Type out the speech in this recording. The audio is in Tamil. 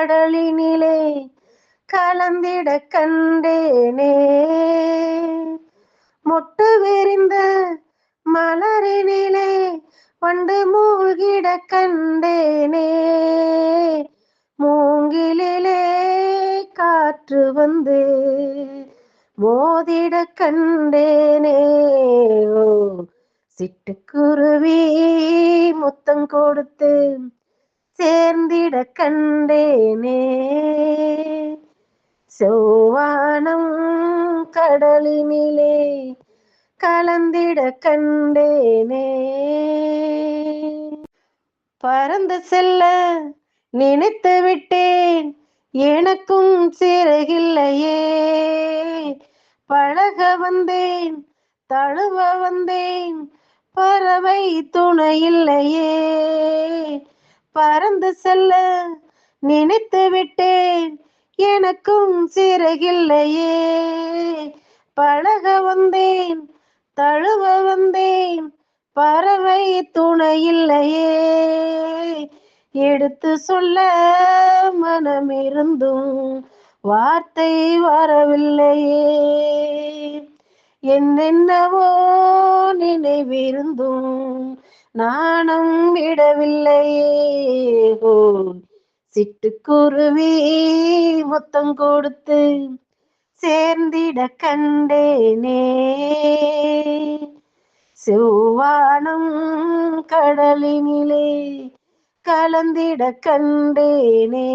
கடலினிலே கலந்திட கண்டேனே. மொட்டு விரிந்த மலரினிலே வண்டு மூழ்கிட கண்டேனே. மூங்கிலே காற்று வந்து மோதிட கண்டேனே. சிட்டுக்குருவி முத்தம் கொடுத்து சேர்ந்திட கண்டேனே. செவ்வானம் கடலினிலே கலந்திட கண்டேனே. பறந்து செல்ல நினைத்து விட்டேன் எனக்கும் சிறகில்லையே பழக வந்தேன் தழுவ வந்தேன் பறவை துணையில்லையே பறந்து செல்ல நினைத்து விட்டேன். எனக்கும் சிறகில்லையே பழக வந்தேன் தழுவ வந்தேன் பறவை துணை இல்லையே எடுத்து சொல்ல மனம் இருந்தும் வார்த்தை வரவில்லையே. என்னென்னவோ நினைவிருந்தும் நாணம் விடவில்லையே. சிட்டுக்குருவி முத்தம் கொடுத்து சேர்ந்திட கண்டேனே. செவ்வானம் கடலினிலே கலந்திட கண்டேனே.